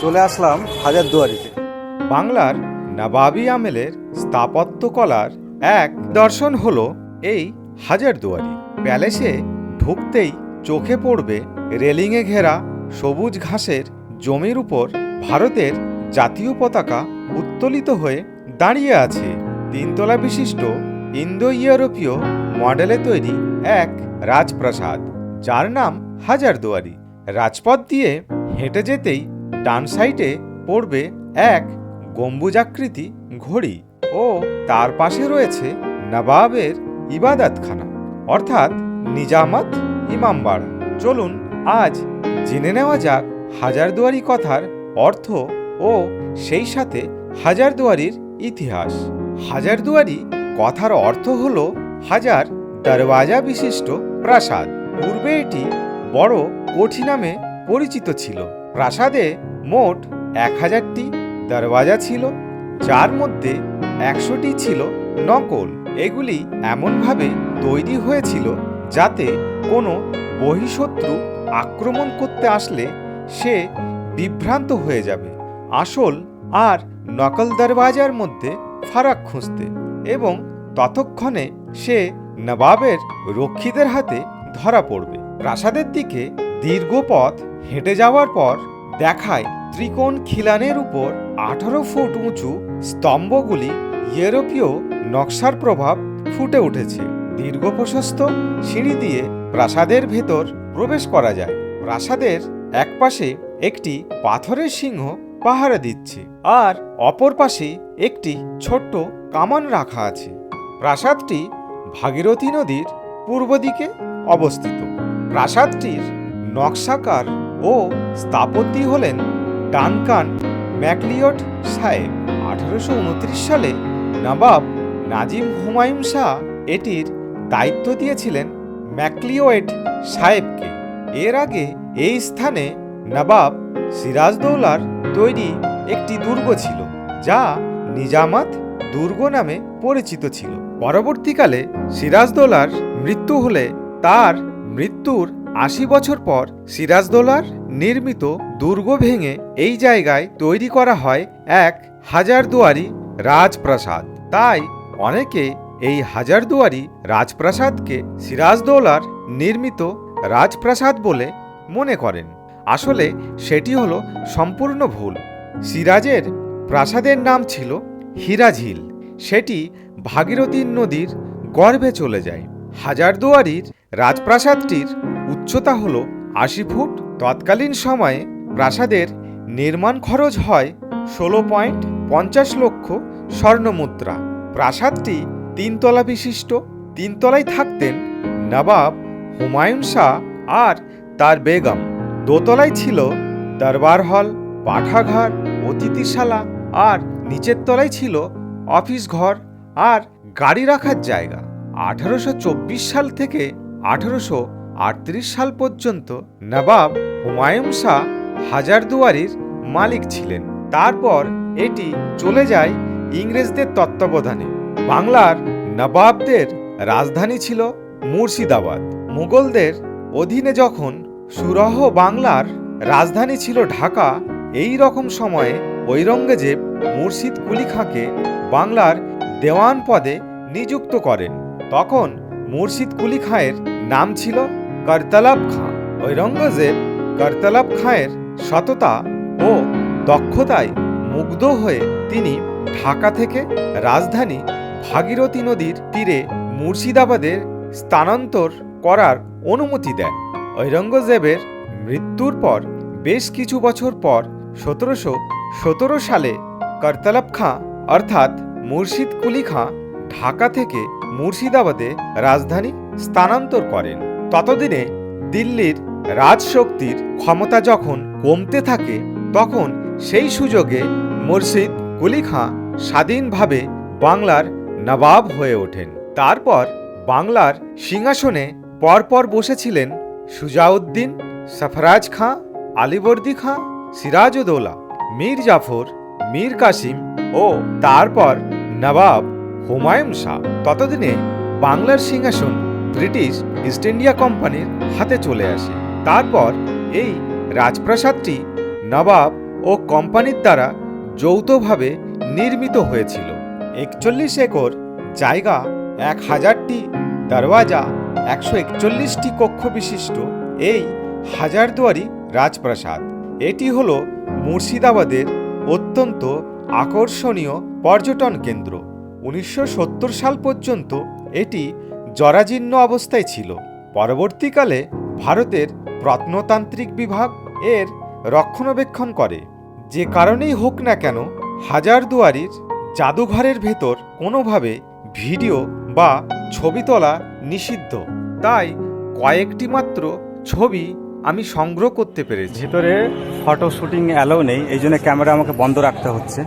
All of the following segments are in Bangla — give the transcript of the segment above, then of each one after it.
চলে আসলাম হাজারদুয়ারিতে। বাংলার নবাবী আমেলের স্থাপত্যকলার এক দর্শন হলো এই হাজারদুয়ারি। প্যালেসে ঢুকতেই চোখে পড়বে রেলিংয়ে ঘেরা সবুজ ঘাসের জমির উপর ভারতের জাতীয় পতাকা উত্তোলিত হয়ে দাঁড়িয়ে আছে তিনতলা বিশিষ্ট ইন্দো ইউরোপীয় মডেলে তৈরি এক রাজপ্রাসাদ, যার নাম হাজারদুয়ারি। রাজপথ দিয়ে হেঁটে যেতেই ডান সাইডে পড়বে এক গম্বুজাকৃতি ঘড়ি ও তার পাশে রয়েছে নবাবের ইবাদতখানা, অর্থাৎ নিজামত ইমামবাড়া। চলুন আজ জেনে নেওয়া যাক হাজারদুয়ারি কথার অর্থ ও সেই সাথে হাজারদুয়ারির ইতিহাস। হাজারদুয়ারি কথার অর্থ হল হাজার দরওয়াজা বিশিষ্ট প্রাসাদ। পূর্বে এটি বড় কোঠি নামে পরিচিত ছিল। প্রাসাদে মোট এক হাজারটি দরওয়াজা ছিল, যার মধ্যে একশোটি ছিল নকল। এগুলি এমনভাবে তৈরি হয়েছিল যাতে কোনো বহিঃশত্রু আক্রমণ করতে আসলে সে বিভ্রান্ত হয়ে যাবে। আসল আর নকল দরওয়াজার মধ্যে ফারাক খুঁজতে এবং ততক্ষণে সে নবাবের রক্ষীদের হাতে ধরা পড়বে। প্রাসাদের দিকে দীর্ঘ পথ হেঁটে যাওয়ার পর দেখায় ত্রিকোণ খিলানের উপর আঠারো ফুট উঁচু স্তম্ভগুলি ইউরোপীয় নকশার প্রভাব ফুটে উঠেছে। দীর্ঘ প্রশস্ত সিঁড়ি দিয়ে প্রাসাদের ভেতর প্রবেশ করা যায়। প্রাসাদের একপাশে একটি পাথরের সিংহ পাহারা দিচ্ছে আর অপর পাশে একটি ছোট্ট কামান রাখা আছে। প্রাসাদটি ভাগীরথী নদীর পূর্ব দিকে অবস্থিত। প্রাসাদটির নকশাকার ও স্থাপত্যি হলেন ডানকান ম্যাকলিয়ট সাহেব। আঠারোশো উনত্রিশ সালে নবাব নাজিম হুমায়ুন শাহ এটির দায়িত্ব দিয়েছিলেন ম্যাকলিওয়েট সাহেবকে। এর আগে এই স্থানে নবাব সিরাজদৌলার তৈরি একটি দুর্গ ছিল, যা নিজামাত দুর্গ নামে পরিচিত ছিল। পরবর্তীকালে সিরাজদৌলার মৃত্যু হলে তার মৃত্যুর আশি বছর পর সিরাজদৌলার নির্মিত দুর্গ ভেঙে এই জায়গায় তৈরি করা হয় এক হাজারদুয়ারি রাজপ্রাসাদ। তাই অনেকে এই হাজারদুয়ারি রাজপ্রাসাদকে সিরাজদৌলার নির্মিত রাজপ্রাসাদ বলে মনে করেন। আসলে সেটি হল সম্পূর্ণ ভুল। সিরাজের প্রাসাদের নাম ছিল হীরাঝিল। সেটি ভাগীরথী নদীর গর্ভে চলে যায়। হাজারদুয়ারির রাজপ্রাসাদটির উচ্চতা হল আশি ফুট। তৎকালীন সময়ে প্রাসাদের নির্মাণ খরচ হয় ষোলো পয়েন্ট পঞ্চাশ লক্ষ স্বর্ণমুদ্রা প্রাসাদটি তিনতলা বিশিষ্ট। তিনতলায় থাকতেন নবাব হুমায়ুন শাহ আর তার বেগম। দোতলায় ছিল দরবার হল, পাঠাঘর, অতিথিশালা আর নিচের তলায় ছিল অফিস ঘর আর গাড়ি রাখার জায়গা। আঠারোশো চব্বিশ সাল থেকে আঠারোশো সাল পর্যন্ত নবাব হুমায়ুন শাহ হাজারদুয়ারির মালিক ছিলেন। তারপর এটি চলে যায় ইংরেজদের তত্ত্বাবধানে। বাংলার নবাবদের রাজধানী ছিল মুর্শিদাবাদ। মুঘলদের অধীনে যখন সুরহ বাংলার রাজধানী ছিল ঢাকা, এই রকম সময়ে ঔরঙ্গজেব মুর্শিদ কুলি খাঁকে বাংলার দেওয়ান পদে নিযুক্ত করেন। তখন মুর্শিদ কুলি খাঁয়ের নাম ছিল করতলাব খাঁ। ঔরঙ্গজেব করতলাব খাঁয়ের সততা ও দক্ষতায় মুগ্ধ হয়ে তিনি ঢাকা থেকে রাজধানী ভাগীরথী নদীর তীরে মুর্শিদাবাদের স্থানান্তর করার অনুমতি দেন। ঔরঙ্গজেবের মৃত্যুর পর বেশ কিছু বছর পর সতেরোশো সতেরো সালে করতলব খাঁ, অর্থাৎ মুর্শিদ কুলি খাঁ, ঢাকা থেকে মুর্শিদাবাদে রাজধানী স্থানান্তর করেন। ততদিনে দিল্লির রাজশক্তির ক্ষমতা যখন কমতে থাকে, তখন সেই সুযোগে মুর্শিদ কুলি খাঁ স্বাধীনভাবে বাংলার নবাব হয়ে ওঠেন। তারপর বাংলার সিংহাসনে পরপর বসেছিলেন সুজাউদ্দিন, সফরাজ খাঁ, আলিবর্দি খাঁ সিরাজউদৌলা মীর জাফর, মীর কাসিম ও তারপর নবাব হুমায়ুন শাহ। ততদিনে বাংলার সিংহাসন ব্রিটিশ ইস্ট ইন্ডিয়া কোম্পানির হাতে চলে আসে। তারপর এই রাজপ্রাসাদটি নবাব ও কোম্পানির দ্বারা যৌথভাবে নির্মিত হয়েছিল। একচল্লিশ একর জায়গা, এক হাজারটি দরওয়াজা, একশো একচল্লিশটি কক্ষ বিশিষ্ট। এই হাজারদুয়ারি রাজপ্রাসাদ, এটি হল মুর্শিদাবাদের অত্যন্ত আকর্ষণীয় পর্যটন কেন্দ্র। উনিশশো সত্তর সাল পর্যন্ত এটি জরাজীর্ণ অবস্থায় ছিল। পরবর্তীকালে ভারতের প্রত্নতান্ত্রিক বিভাগ এর রক্ষণাবেক্ষণ করে। যে কারণেই হোক না কেন হাজারদুয়ারির জাদুঘরের ভেতর কোনোভাবে ভিডিও বা ছবি তোলা নিষিদ্ধ। তাই কয়েকটি মাত্র ছবি আমি সংগ্রহ করতে পেরেছি। ভিতরে ফটো শুটিং অ্যালাউ নেই এই জন্য ক্যামেরা আমাকে বন্ধ রাখতে হচ্ছে।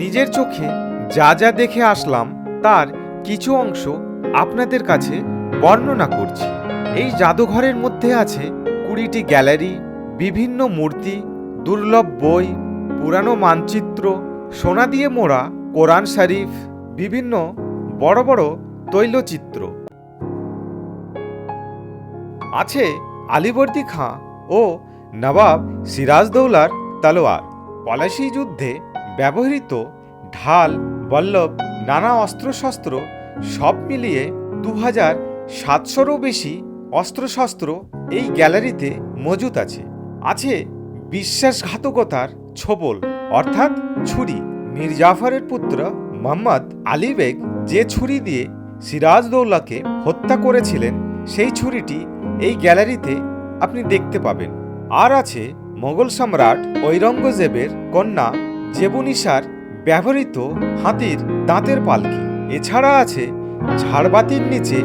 নিজের চোখে যা যা দেখে আসলাম, তার কিছু অংশ আপনাদের কাছে বর্ণনা করছি। এই জাদুঘরের মধ্যে আছে কুড়িটি গ্যালারি, বিভিন্ন মূর্তি, দুর্লভ বই, পুরানো মানচিত্র, সোনা দিয়ে মোড়া কোরআন শরীফ, বিভিন্ন বড় বড় তৈলচিত্র। আছে আলিবর্দী খাঁ ও নবাব সিরাজদৌলার তলোয়ার। পলাশি যুদ্ধে ব্যবহৃত ঢাল বল্লভ নানা অস্ত্রশস্ত্র সব মিলিয়ে দু হাজার সাতশোরও বেশি অস্ত্রশস্ত্র এই গ্যালারিতে মজুত আছে। আছে বিশ্বাসঘাতকতার ছোবল, অর্থাৎ ছুরি। মীর জাফরের পুত্র মোহাম্মদ আলী বেগ যে ছুরি দিয়ে সিরাজদৌল্লাকে হত্যা করেছিলেন, সেই ছুরিটি এই গ্যালারিতে আপনি দেখতে পাবেন। আর আছে মোগল সম্রাট ঔরঙ্গজেবের কন্যা জেবুনিসার ব্যবহৃত হাতির দাঁতের পালকি। এছাড়া আছে ঝাড়বাতির নিচে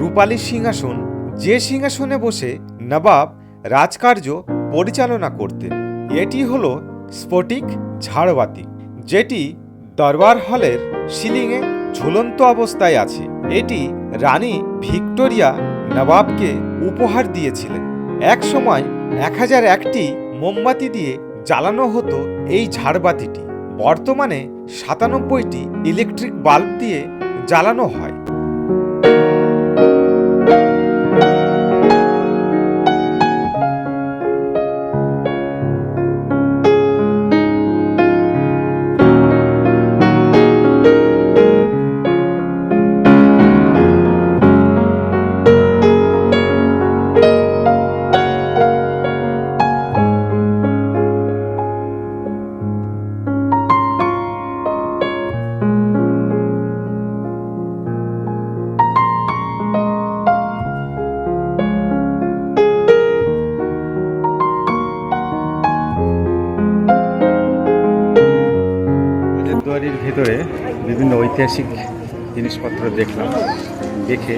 রূপালী সিংহাসন। যে সিংহাসনে বসে নবাব রাজকার্য পরিচালনা করতেন, এটি হল স্ফটিক ঝাড়বাতি, যেটি দরবার হলের সিলিংয়ে ঝুলন্ত অবস্থায় আছে। এটি রানী ভিক্টোরিয়া নবাবকে উপহার দিয়েছিলেন। এক সময় এক হাজার একটি মোমবাতি দিয়ে জ্বালানো হতো এই ঝাড়বাতিটি। বর্তমানে সাতানব্বইটি ইলেকট্রিক বাল্ব দিয়ে জ্বালানো হয়। হাজারদুয়ারির ভিতরে বিভিন্ন ঐতিহাসিক জিনিসপত্র দেখলাম, দেখে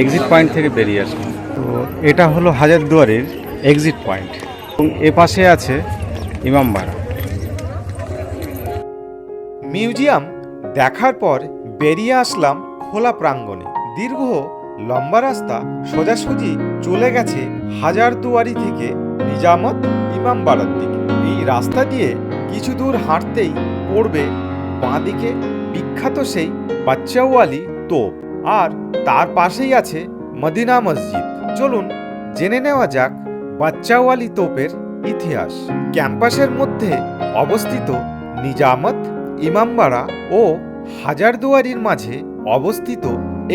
এক্সিট পয়েন্ট থেকে বেরিয়ে আসলাম। তো এটা হলো হাজারদুয়ারির এক্সিট পয়েন্ট এবং এ পাশে আছে ইমামবাড়া মিউজিয়াম দেখার পর বেরিয়ে আসলাম খোলা প্রাঙ্গণে। দীর্ঘ লম্বা রাস্তা, সোজাসুজি চলে গেছে হাজারদুয়ারি থেকে নিজামত ইমামবাড়ার দিকে। এই রাস্তা দিয়ে কিছু দূর হাঁটতেই পড়বে বাঁদিকে বিখ্যাত সেই বাচ্চাওয়ালি তোপ। আর তার পাশেই আছে মদিনা মসজিদ। চলুন জেনে নেওয়া যাক বাচ্চাওয়ালি তোপের ইতিহাস। ক্যাম্পাসের মধ্যে অবস্থিত নিজামত, ইমামবাড়া ও হাজারদুয়ারির মাঝে অবস্থিত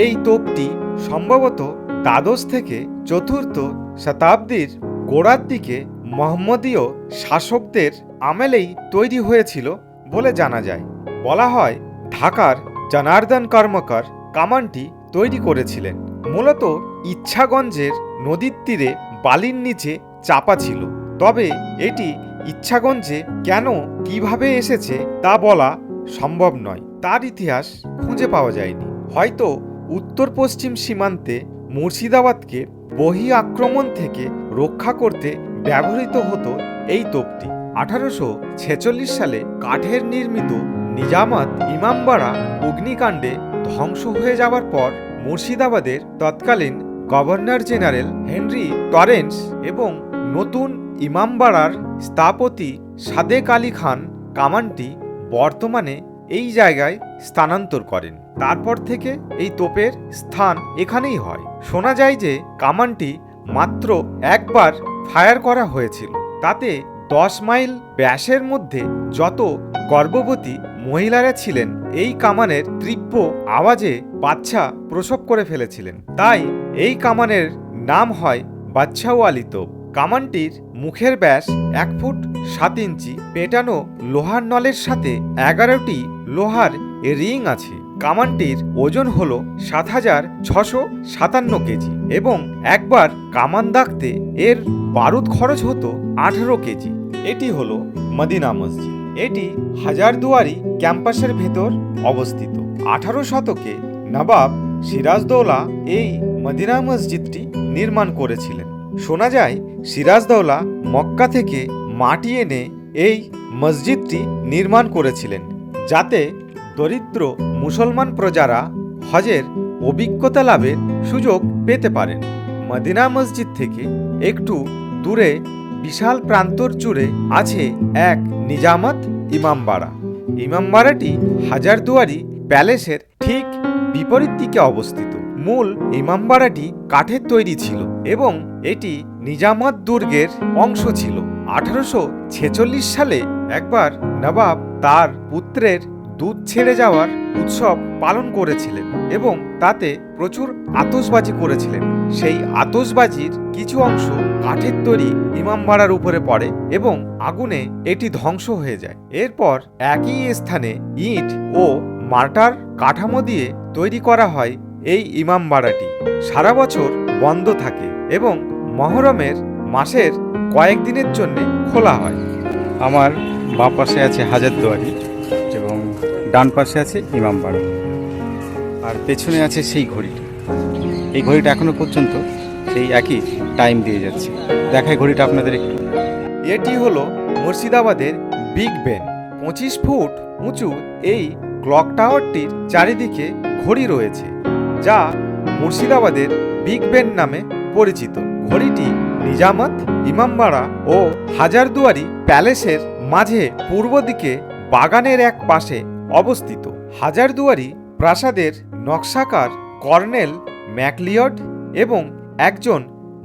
এই তোপটি সম্ভবত দ্বাদশ থেকে চতুর্থ শতাব্দীর গোড়ার দিকে মোহাম্মদীয় শাসকদের আমেলেই তৈরি হয়েছিল বলে জানা যায়। বলা হয়, ঢাকার জনার্দন কর্মকার কামানটি তৈরি করেছিলেন। মূলত ইচ্ছাগঞ্জের নদীর তীরে বালির নিচে চাপা ছিল। তবে এটি ইচ্ছাগঞ্জে কেন, কীভাবে এসেছে তা বলা সম্ভব নয়। তার ইতিহাস খুঁজে পাওয়া যায়নি। হয়তো উত্তর পশ্চিম সীমান্তে মুর্শিদাবাদকে বহি আক্রমণ থেকে রক্ষা করতে ব্যবহৃত হতো এই তোপটি। আঠারোশো ছেচল্লিশ সালে কাঠের নির্মিত নিজামাত, ইমামবাড়া, অগ্নিকাণ্ডে ধ্বংস হয়ে যাওয়ার পর মুর্শিদাবাদের তৎকালীন গভর্নর জেনারেল হেনরি টরেন্স এবং নতুন ইমামবাড়ার স্থাপতি সাদেক আলী খান কামানটি বর্তমানে এই জায়গায় স্থানান্তর করেন। তারপর থেকে এই তোপের স্থান এখানেই হয়। শোনা যায় যে কামানটি মাত্র একবার ফায়ার করা হয়েছিল। তাতে দশ মাইল ব্যাসের মধ্যে যত গর্ভবতী মহিলারা ছিলেন এই কামানের তীব্র আওয়াজে বাচ্চা প্রসব করে ফেলেছিলেন। তাই এই কামানের নাম হয় বাচ্চাওয়ালি তোপ। কামানটির মুখের ব্যাস এক ফুট সাত ইঞ্চি, পেটানো লোহার নলের সাথে এগারোটি লোহার রিং আছে। কামানটির ওজন হল সাত হাজার ছশো সাতান্ন কেজি এবং একবার কামান দাগতে এর বারুদ খরচ হতো আঠেরো কেজি। এটি হলো মদিনা মসজিদ। এটি হাজারদুয়ারি ক্যাম্পাসের ভেতর অবস্থিত। আঠারো শতকে নবাব সিরাজদৌলা এই মদিনা মসজিদটি নির্মাণ করেছিলেন। শোনা যায়, সিরাজদৌলা মক্কা থেকে মাটি এনে এই মসজিদটি নির্মাণ করেছিলেন, যাতে দরিদ্র মুসলমান প্রজারা হজের অভিজ্ঞতা লাভের সুযোগ পেতে পারেন। মদিনা মসজিদ থেকে একটু দূরে বিশাল প্রান্তর জুড়ে আছে এক নিজামত ইমামবাড়া ইমামবাড়াটি হাজারদুয়ারি প্যালেসের ঠিক বিপরীত দিকে অবস্থিত। মূল ইমামবাড়াটি কাঠের তৈরি ছিল এবং এটি নিজামত দুর্গের অংশ ছিল। আঠারোশো ছেচল্লিশ সালে একবার নবাব তার পুত্রের দুধ ছেড়ে যাওয়ার উৎসব পালন করেছিলেন এবং তাতে প্রচুর আতসবাজি করেছিলেন। সেই আতসবাজির কিছু অংশ কাঠের তৈরি ইমামবাড়ার উপরে পড়ে এবং আগুনে এটি ধ্বংস হয়ে যায়। এরপর একই স্থানে ইট ও মার্টার কাঠামো দিয়ে তৈরি করা হয় এই ইমামবাড়াটি সারা বছর বন্ধ থাকে এবং মহরমের মাসের কয়েকদিনের জন্য খোলা হয়। আমার বাঁ পাশে আছে হাজারদুয়ারি এবং ডান পাশে আছে ইমামবাড়া আর পেছনে আছে সেই ঘড়িটা। এই ঘড়িটা এখনও পর্যন্ত সেই একই টাইম দিয়ে যাচ্ছে। দেখায় ঘড়িটা আপনাদের একটু। এটি হলো মুর্শিদাবাদের বিগ বেন পঁচিশ ফুট উঁচু এই ক্লক টাওয়ারটির চারিদিকে ঘড়ি রয়েছে, যা মুর্শিদাবাদের বিগ বেন নামে পরিচিত। ঘড়িটি নিজামত, ইমামবাড়া ও হাজারদুয়ারি প্যালেসের মাঝে পূর্ব দিকে বাগানের এক পাশে অবস্থিত। হাজারদুয়ারি প্রাসাদের নকশাকার কর্নেল ম্যাকলিয়ড এবং একজন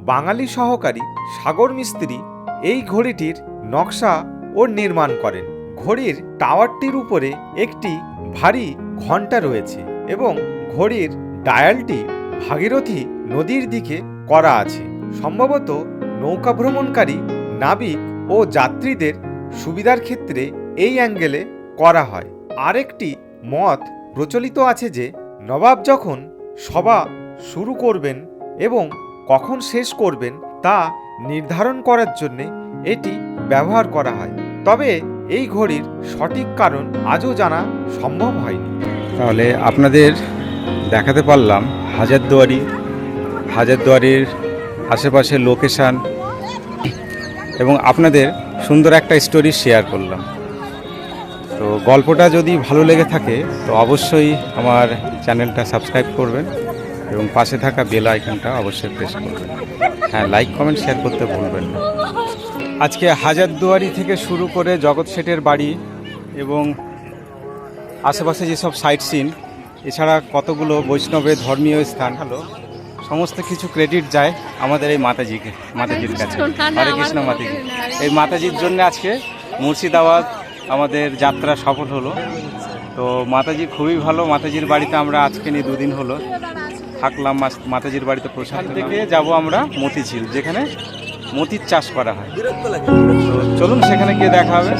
বাঙালি সহকারী সাগর মিস্ত্রি এই ঘড়িটির নকশা ও নির্মাণ করেন। ঘড়ির টাওয়ারটির উপরে একটি ভারী ঘণ্টা রয়েছে এবং ঘড়ির ডায়ালটি ভাগীরথী নদীর দিকে করা আছে। সম্ভবত নৌকা ভ্রমণকারী নাবিক ও যাত্রীদের সুবিধার ক্ষেত্রে এই অ্যাঙ্গেলে করা হয়। আরেকটি মত প্রচলিত আছে যে, নবাব যখন সভা শুরু করবেন এবং কখন শেষ করবেন তা নির্ধারণ করার জন্য এটি ব্যবহার করা হয়। তবে এই ঘড়ির সঠিক কারণ আজও জানা সম্ভব হয়নি। তাহলে আপনাদের দেখাতে পারলাম হাজারদুয়ারি, হাজারদুয়ারির আশেপাশের লোকেশান এবং আপনাদের সুন্দর একটা স্টোরি শেয়ার করলাম। তো গল্পটা যদি ভালো লেগে থাকে তো অবশ্যই আমার চ্যানেলটা সাবস্ক্রাইব করবেন। এবং পাশে থাকা বেল আইকনটা অবশ্যই প্রেস করবেন। হ্যাঁ লাইক কমেন্ট শেয়ার করতে ভুলবেন না। আজকে হাজারদুয়ারি থেকে শুরু করে জগৎ শেঠের বাড়ি এবং আশেপাশে যেসব সাইট সিন এছাড়া কতগুলো বৈষ্ণবের ধর্মীয় স্থান হলো সমস্ত কিছু ক্রেডিট যায় আমাদের এই মাতাজিকে মাতাজির কাছে। হরে কৃষ্ণ মাতাজি। এই মাতাজির জন্য আজকে মুর্শিদাবাদ আমাদের যাত্রা সফল হলো। তো মাতাজি খুবই ভালো মাতাজির বাড়িতে আমরা আজকে নিয়ে দুদিন হলো। থাকলাম মাতাজির বাড়িতে প্রসাদ থেকে যাব আমরা মতিঝিল যেখানে মতির চাষ করা হয়। চলুন সেখানে গিয়ে দেখা হবে।